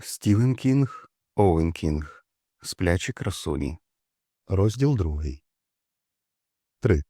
Стівен Кінг, Оуен Кінг. Сплячі красуні. Розділ другий. Три.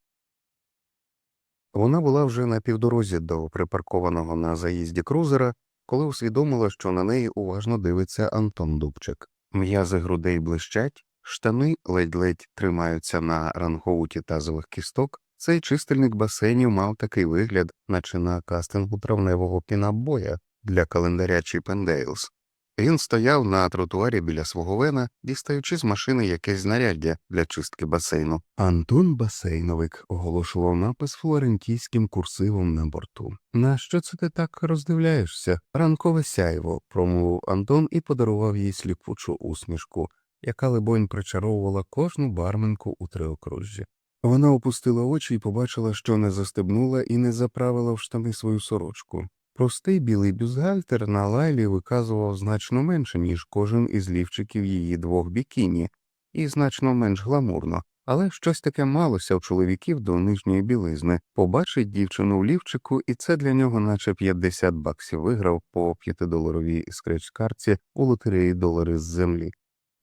Вона була вже на півдорозі до припаркованого на заїзді крузера, коли усвідомила, що на неї уважно дивиться Антон Дубчик. М'язи грудей блищать, штани ледь-ледь тримаються на рангоуті тазових кісток. Цей чистильник басейнів мав такий вигляд, наче на кастингу травневого пінабоя для календаря Чіпендейлс. Він стояв на тротуарі біля свого вена, дістаючи з машини якесь знаряддя для чистки басейну. Антон Басейновик оголошував напис флорентійським курсивом на борту. На що це ти так роздивляєшся? Ранкове сяйво, промовив Антон і подарував їй сліпучу усмішку, яка, либонь, причаровувала кожну барменку у триокружжі. Вона опустила очі і побачила, що не застебнула і не заправила в штани свою сорочку. Простий білий бюстгальтер на лайлі виказував значно менше, ніж кожен із лівчиків її двох бікіні, і значно менш гламурно, але щось таке малося в чоловіків до нижньої білизни. Побачить дівчину в лівчику, і це для нього наче 50 баксів виграв по п'ятидоларовій скреч-карті у лотереї долари з землі.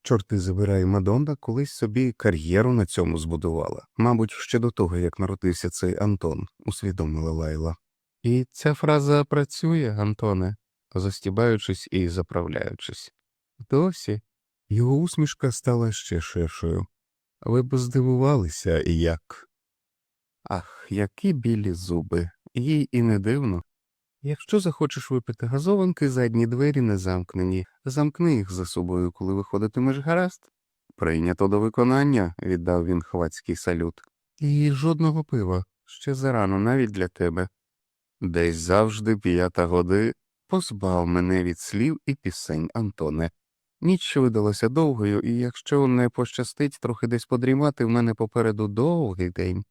Чорти забирай Мадонна колись собі кар'єру на цьому збудувала, мабуть, ще до того, як народився цей Антон, усвідомила Лайла. І ця фраза працює, Антоне, застібаючись і заправляючись. Досі його усмішка стала ще ширшою. Ви б здивувалися, як. Ах, які білі зуби, їй і не дивно. Якщо захочеш випити газованки, задні двері не замкнені, замкни їх за собою, коли виходитимеш гаразд. Прийнято до виконання, віддав він хвацький салют. І жодного пива, ще зарано навіть для тебе. Десь завжди п'ята годи позбав мене від слів і пісень, Антоне. Ніч видалася довгою, і якщо не пощастить трохи десь подрімати, в мене попереду довгий день.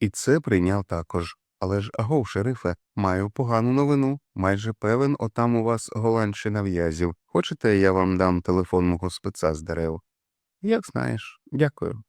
І це прийняв також. Але ж агов, шерифе, маю погану новину. Майже певен, отам у вас голландщина в'язів. Хочете, я вам дам телефон мого спеца з дерев? Як знаєш, дякую.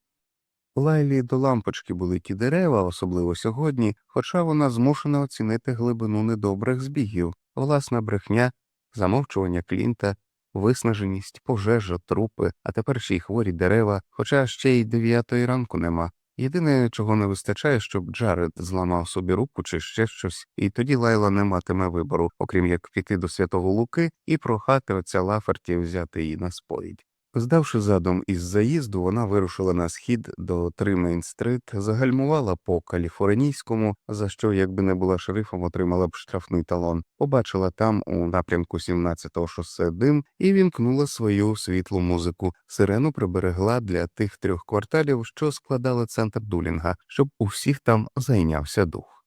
Лайлі до лампочки були ті дерева, особливо сьогодні, хоча вона змушена оцінити глибину недобрих збігів, власна брехня, замовчування клінта, виснаженість, пожежа, трупи, а тепер ще й хворі дерева, хоча ще й дев'ятої ранку нема. Єдине, чого не вистачає, щоб Джаред зламав собі руку чи ще щось, і тоді Лайла не матиме вибору, окрім як піти до святого Луки і прохати отця Лаферті взяти її на сповідь. Здавши задом із заїзду, вона вирушила на схід до Тримейн-стрит, загальмувала по каліфорнійському, за що, якби не була шерифом, отримала б штрафний талон, побачила там у напрямку 17-го шосе дим і вімкнула свою світлу музику. Сирену приберегла для тих трьох кварталів, що складали центр Дулінга, щоб у всіх там зайнявся дух.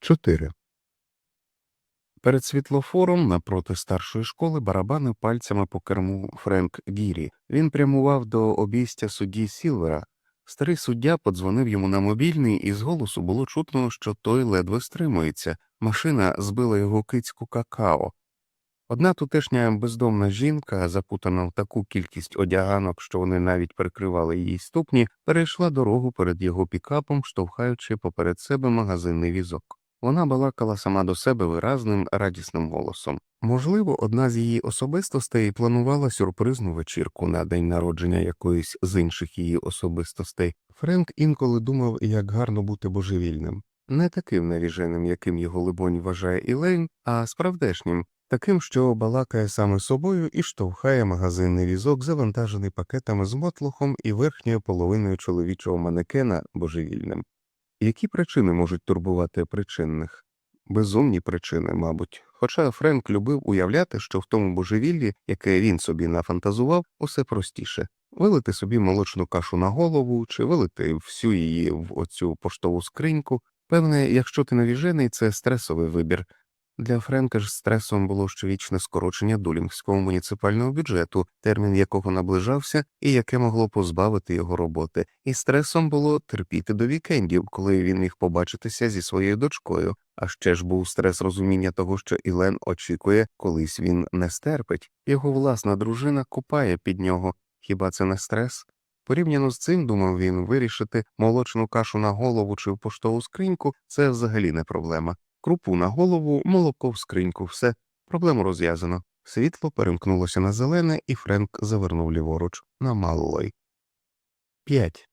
4. Перед світлофором напроти старшої школи барабанив пальцями по керму Френк Гірі. Він прямував до обійстя судді Сілвера. Старий суддя подзвонив йому на мобільний, і з голосу було чутно, що той ледве стримується. Машина збила його кицьку какао. Одна тутешня бездомна жінка, запутана в таку кількість одяганок, що вони навіть перекривали її ступні, перейшла дорогу перед його пікапом, штовхаючи поперед себе магазинний візок. Вона балакала сама до себе виразним, радісним голосом. Можливо, одна з її особистостей планувала сюрпризну вечірку на день народження якоїсь з інших її особистостей. Френк інколи думав, як гарно бути божевільним, не таким навіженим, яким його либонь вважає Ілейн, а справдешнім, таким, що балакає саме собою і штовхає магазинний візок, завантажений пакетами з мотлухом і верхньою половиною чоловічого манекена божевільним. Які причини можуть турбувати причинних? Безумні причини, мабуть. Хоча Френк любив уявляти, що в тому божевіллі, яке він собі нафантазував, усе простіше вилити собі молочну кашу на голову чи вилити всю її в оцю поштову скриньку. Певне, якщо ти навіжений, це стресовий вибір. Для Френка ж стресом було щовічне скорочення дулінгського муніципального бюджету, термін якого наближався і яке могло позбавити його роботи, і стресом було терпіти до вікендів, коли він міг побачитися зі своєю дочкою. А ще ж був стрес розуміння того, що Ілен очікує, колись він не стерпить. Його власна дружина купає під нього. Хіба це не стрес? Порівняно з цим, думав він, вирішити молочну кашу на голову чи в поштову скриньку це взагалі не проблема крупу на голову, молоко в скриньку, все, проблему розв'язано. Світло перемкнулося на зелене, і Френк завернув ліворуч на Маллой. 5.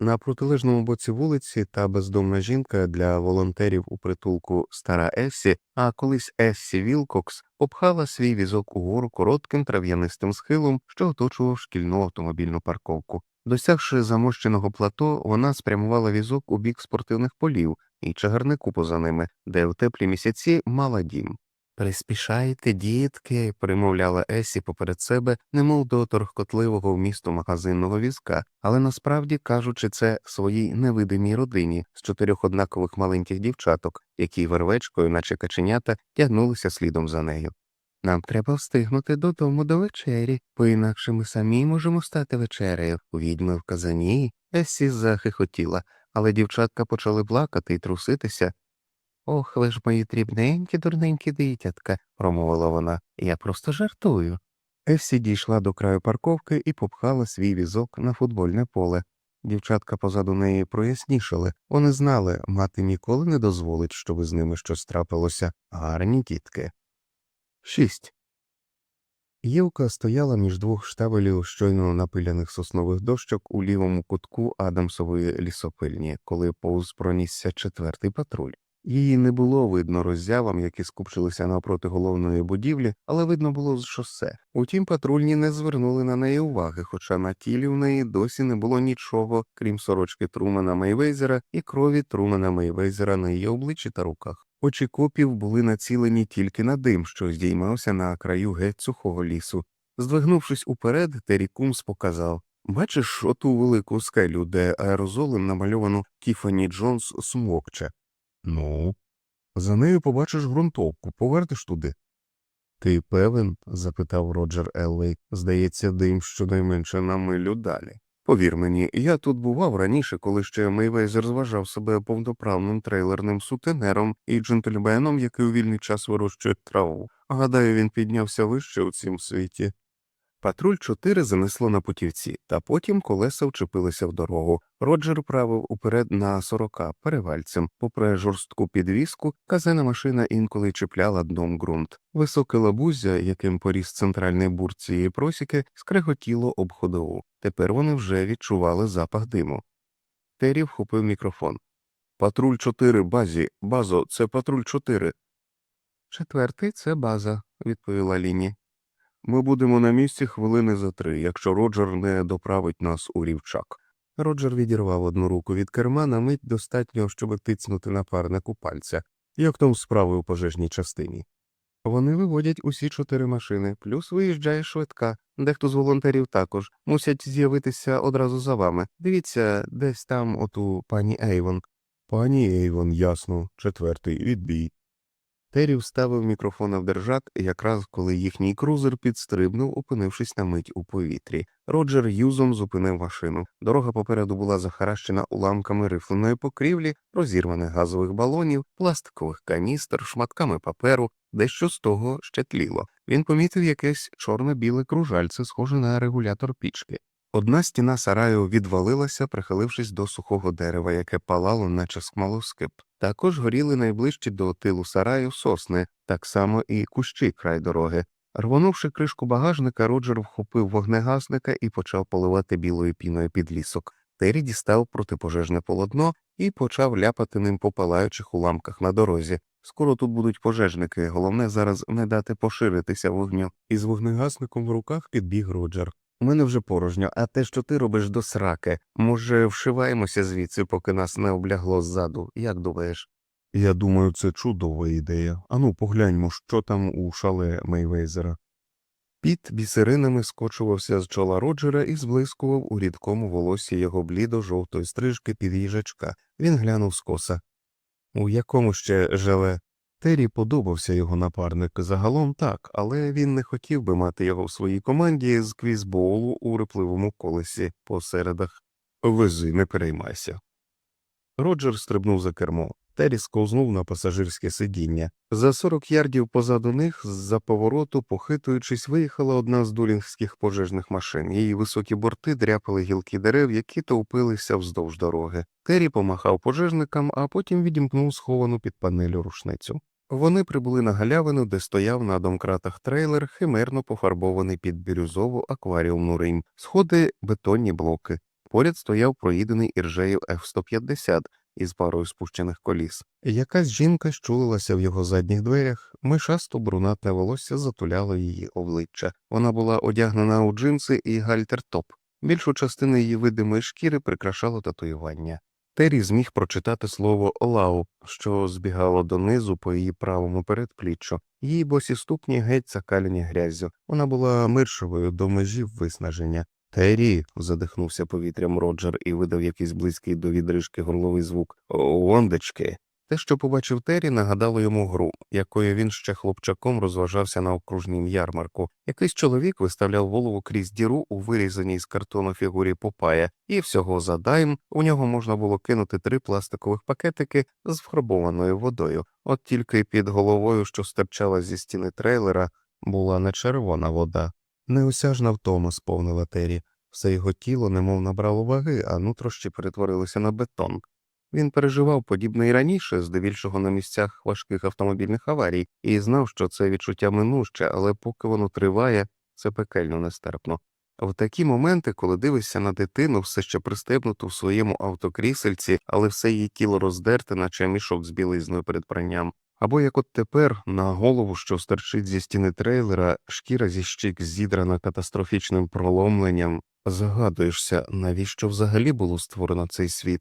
На протилежному боці вулиці та бездомна жінка для волонтерів у притулку Стара Ессі, а колись Ессі Вілкокс попхала свій візок угору коротким трав'янистим схилом, що оточував шкільну автомобільну парковку. Досягши замощеного плато, вона спрямувала візок у бік спортивних полів і чагарнику поза ними, де в теплі місяці мала дім. Приспішайте, дітки, примовляла Есі поперед себе, немов до торгкотливого вмісту магазинного візка, але насправді кажучи це своїй невидимій родині з чотирьох однакових маленьких дівчаток, які вервечкою, наче каченята, тягнулися слідом за нею. Нам треба встигнути додому до вечері, бо інакше ми самі можемо стати вечерею. У відьми в казані. Ессі захихотіла, але дівчатка почали плакати і труситися. Ох, ви ж мої дрібненькі, дурненькі дитятка, промовила вона, я просто жартую. Есі дійшла до краю парковки і попхала свій візок на футбольне поле. Дівчатка позаду неї прояснішали, вони знали, мати ніколи не дозволить, щоб з ними щось трапилося, гарні тітки. 6. Євка стояла між двох штабелів щойно напиляних соснових дощок у лівому кутку Адамсової лісопильні, коли повз пронісся четвертий патруль. Її не було видно роззявам, які скупчилися навпроти головної будівлі, але видно було з шосе. Утім, патрульні не звернули на неї уваги, хоча на тілі в неї досі не було нічого, крім сорочки Трумана Мейвейзера і крові Трумана Мейвейзера на її обличчі та руках. Очі копів були націлені тільки на дим, що здіймався на краю геть сухого лісу. Здвигнувшись уперед, Террі Кумс показав Бачиш оту велику скелю, де аерозолем намальовано Тіфані Джонс смокче. Ну, за нею побачиш ґрунтовку, повернеш туди. Ти певен? запитав Роджер Елвей. Здається, дим щонайменше на милю далі. Повір мені, я тут бував раніше, коли ще Мейвезер зважав себе повноправним трейлерним сутенером і джентльменом, який у вільний час вирощує траву. Гадаю, він піднявся вище у цім світі. Патруль 4 занесло на путівці, та потім колеса вчепилися в дорогу. Роджер правив уперед на сорока перевальцем. Попри жорстку підвіску, казена машина інколи чіпляла дном ґрунт. Високе лабузя, яким поріс центральний бур цієї просіки, скреготіло об ходову. Тепер вони вже відчували запах диму. Террі вхопив мікрофон. Патруль 4 базі. Базо, це патруль 4. Четвертий це база, відповіла Ліні. Ми будемо на місці хвилини за три, якщо Роджер не доправить нас у рівчак. Роджер відірвав одну руку від керма на мить достатньо, щоб тицнути напарнику пальця, як там справи у пожежній частині. Вони виводять усі чотири машини, плюс виїжджає швидка. Дехто з волонтерів також мусять з'явитися одразу за вами. Дивіться, десь там оту пані Ейвон. Пані Ейвон, ясно, четвертий відбій. Террі вставив мікрофона в держак, якраз коли їхній крузер підстрибнув, опинившись на мить у повітрі. Роджер юзом зупинив машину. Дорога попереду була захаращена уламками рифленої покрівлі, розірваних газових балонів, пластикових каністр, шматками паперу, дещо з того ще тліло. Він помітив якесь чорно-біле кружальце, схоже на регулятор пічки. Одна стіна сараю відвалилася, прихилившись до сухого дерева, яке палало, наче смолоскип. Також горіли найближчі до тилу сараю сосни, так само і кущі край дороги. Рвонувши кришку багажника, Роджер вхопив вогнегасника і почав поливати білою піною під лісок. Террі дістав протипожежне полотно і почав ляпати ним по палаючих уламках на дорозі. Скоро тут будуть пожежники, головне зараз не дати поширитися вогню. Із вогнегасником в руках підбіг Роджер. У мене вже порожньо, а те, що ти робиш до сраки, може, вшиваємося звідси, поки нас не облягло ззаду, як думаєш? Я думаю, це чудова ідея. Ану, погляньмо, що там у шале Мейвейзера. Піт бісеринами скочувався з чола Роджера і зблискував у рідкому волосі його блідо жовтої стрижки під їжачка. Він глянув скоса. У якому ще желе? Террі подобався його напарник загалом так, але він не хотів би мати його в своїй команді з квізболу у рипливому колесі по середах. Вези, не переймайся. Роджер стрибнув за кермо. Террі сковзнув на пасажирське сидіння. За 40 ярдів позаду них, з-за повороту, похитуючись, виїхала одна з дулінгських пожежних машин. Її високі борти дряпали гілки дерев, які товпилися вздовж дороги. Террі помахав пожежникам, а потім відімкнув сховану під панелю рушницю. Вони прибули на галявину, де стояв на домкратах трейлер, химерно пофарбований під бірюзову акваріумну ринь, сходи бетонні блоки. Поряд стояв проїдений іржею F-150 із парою спущених коліс. Якась жінка щулилася в його задніх дверях, мишасто брунатне волосся затуляло її обличчя. Вона була одягнена у джинси і гальтер-топ. Більшу частину її видимої шкіри прикрашало татуювання. Террі зміг прочитати слово лау, що збігало донизу по її правому передпліччю. Її босі ступні геть закалені грязю. Вона була миршовою до межі виснаження. Террі, задихнувся повітрям Роджер і видав якийсь близький до відрижки горловий звук. Ондечки. Те, що побачив Террі, нагадало йому гру, якою він ще хлопчаком розважався на окружнім ярмарку. Якийсь чоловік виставляв голову крізь діру у вирізаній з картону фігурі Попая, і всього за дайм у нього можна було кинути три пластикових пакетики з фарбованою водою. От тільки під головою, що стирчала зі стіни трейлера, була не червона вода. Неосяжна втома сповнила Террі. Все його тіло немов набрало ваги, а нутрощі перетворилися на бетон. Він переживав подібне і раніше, здебільшого на місцях важких автомобільних аварій, і знав, що це відчуття минуще, але поки воно триває, це пекельно нестерпно. В такі моменти, коли дивишся на дитину, все ще пристебнуту в своєму автокрісельці, але все її тіло роздерте, наче мішок з білизною перед пранням, або як от тепер на голову, що стерчить зі стіни трейлера, шкіра зі щик зідрана катастрофічним проломленням, загадуєшся, навіщо взагалі було створено цей світ.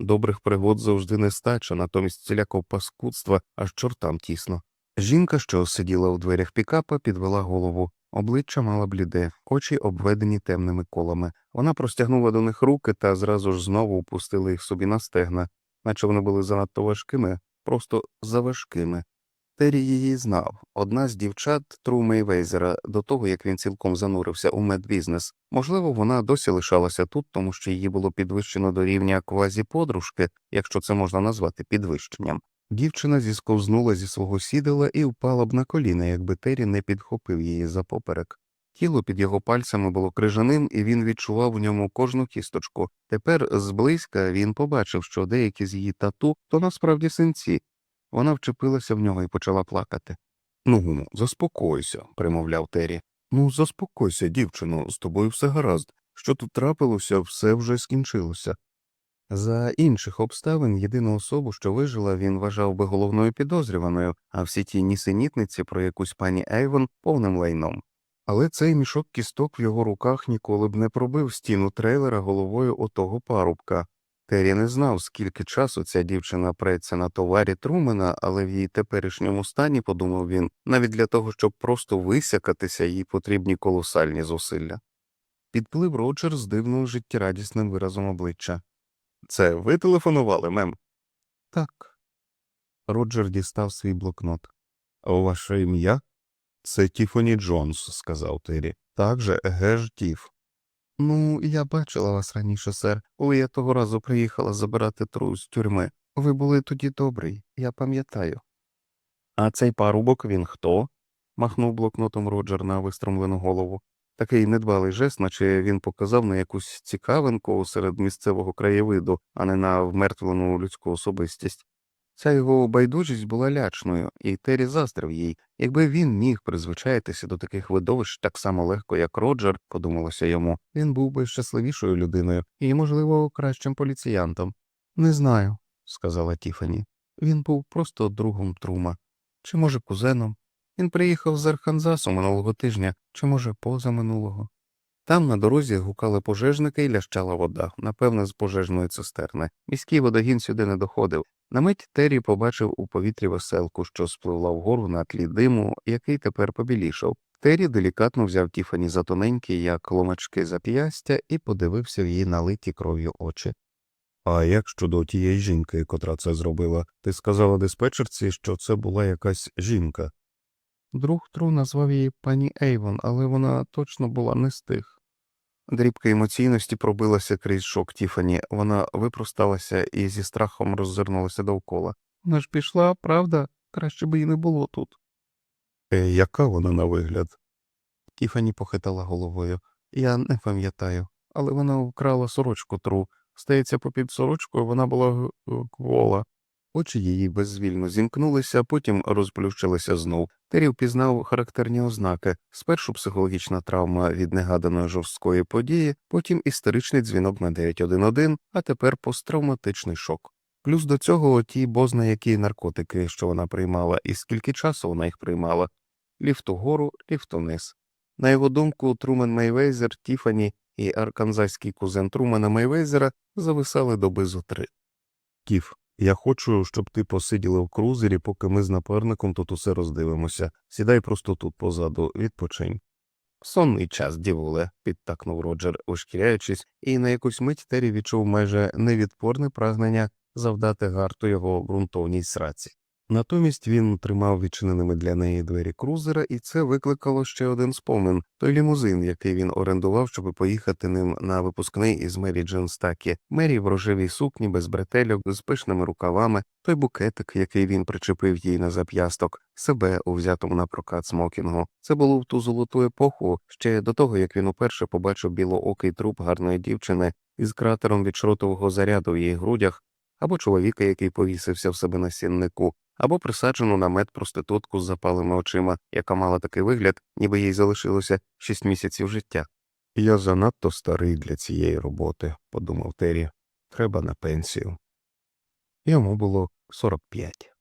Добрих пригод завжди нестача, натомість цілякого паскудства аж чортам тісно. Жінка, що сиділа у дверях пікапа, підвела голову. Обличчя мала бліде, очі обведені темними колами. Вона простягнула до них руки та зразу ж знову опустила їх собі на стегна, наче вони були занадто важкими, просто заважкими. Террі її знав одна з дівчат Тру Мейвейзера до того, як він цілком занурився у медбізнес. Можливо, вона досі лишалася тут, тому що її було підвищено до рівня квазі-подружки, якщо це можна назвати підвищенням. Дівчина зісковзнула зі свого сідала і впала б на коліна, якби Террі не підхопив її за поперек. Тіло під його пальцями було крижаним, і він відчував в ньому кожну кісточку. Тепер зблизька він побачив, що деякі з її тату то насправді синці. Вона вчепилася в нього і почала плакати. Ну, заспокойся, примовляв Террі. Ну, заспокойся, дівчино, з тобою все гаразд. Що тут трапилося, все вже скінчилося. За інших обставин єдину особу, що вижила, він вважав би головною підозрюваною, а всі ті нісенітниці про якусь пані Ейвон повним лайном. Але цей мішок кісток в його руках ніколи б не пробив стіну трейлера головою отого парубка. Террі не знав, скільки часу ця дівчина преться на товарі Трумена, але в її теперішньому стані, подумав він, навіть для того, щоб просто висякатися, їй потрібні колосальні зусилля. Підплив Роджер з дивним життєрадісним виразом обличчя. Це ви телефонували, мем? Так. Роджер дістав свій блокнот. Ваше ім'я? Це Тіфоні Джонс, сказав Террі. Так же, еге Тіф. Ну, я бачила вас раніше, сер, коли я того разу приїхала забирати тру з тюрми. Ви були тоді добрий, я пам'ятаю. А цей парубок він хто? махнув блокнотом Роджер на вистромлену голову. Такий недбалий жест, наче він показав на якусь цікавинку серед місцевого краєвиду, а не на вмертвлену людську особистість. Ця його байдужість була лячною, і Террі заздрив їй. Якби він міг призвичаїтися до таких видовищ так само легко, як Роджер, подумалося йому, він був би щасливішою людиною і, можливо, кращим поліціянтом. Не знаю, сказала Тіфані. Він був просто другом Трума, чи, може, кузеном. Він приїхав з Арханзасу минулого тижня, чи, може, позаминулого. Там на дорозі гукали пожежники і лящала вода, напевне, з пожежної цистерни. Міський водогін сюди не доходив. На мить Террі побачив у повітрі веселку, що спливла вгору на тлі диму, який тепер побілішав. Террі делікатно взяв Тіфані за тоненькі, як ломачки зап'ястя, і подивився в її налиті кров'ю очі. А як щодо тієї жінки, котра це зробила, ти сказала диспетчерці, що це була якась жінка. Друг Тру назвав її пані Ейвон, але вона точно була не з тих. Дрібка емоційності пробилася крізь шок Тіфані. Вона випросталася і зі страхом роззирнулася довкола. Вона ж пішла, правда? Краще би її не було тут. Е, яка вона на вигляд? Тіфані похитала головою. Я не пам'ятаю, але вона вкрала сорочку тру. Стається, попід сорочкою вона була квола. Очі її беззвільно зімкнулися, потім розплющилися знов. Террі впізнав характерні ознаки спершу психологічна травма від негаданої жорсткої події, потім істеричний дзвінок на 911, а тепер посттравматичний шок. Плюс до цього ті бозна які наркотики, що вона приймала, і скільки часу вона їх приймала ліфт угору, ліфт униз. На його думку, Трумен Мейвейзер, Тіфані і арканзайський кузен Трумена Мейвейзера зависали доби зо три. Кіф, я хочу, щоб ти посиділа в крузері, поки ми з напарником тут усе роздивимося. Сідай просто тут позаду, відпочинь. Сонний час, дівуле, підтакнув Роджер, ошкіряючись, і на якусь мить Террі відчув майже невідпорне прагнення завдати гарту його ґрунтовній сраці. Натомість він тримав відчиненими для неї двері крузера, і це викликало ще один спомин той лімузин, який він орендував, щоб поїхати ним на випускний із Мері Джен Стакі, Мері в рожевій сукні без бретельок, з пишними рукавами, той букетик, який він причепив їй на зап'ясток, себе у взятому на прокат смокінгу. Це було в ту золоту епоху, ще до того як він уперше побачив білоокий труп гарної дівчини із кратером від шротового заряду в її грудях, або чоловіка, який повісився в себе на сіннику, або присаджену на мед проститутку з запалими очима, яка мала такий вигляд, ніби їй залишилося шість місяців життя. Я занадто старий для цієї роботи, подумав Террі. Треба на пенсію. Йому було сорок п'ять.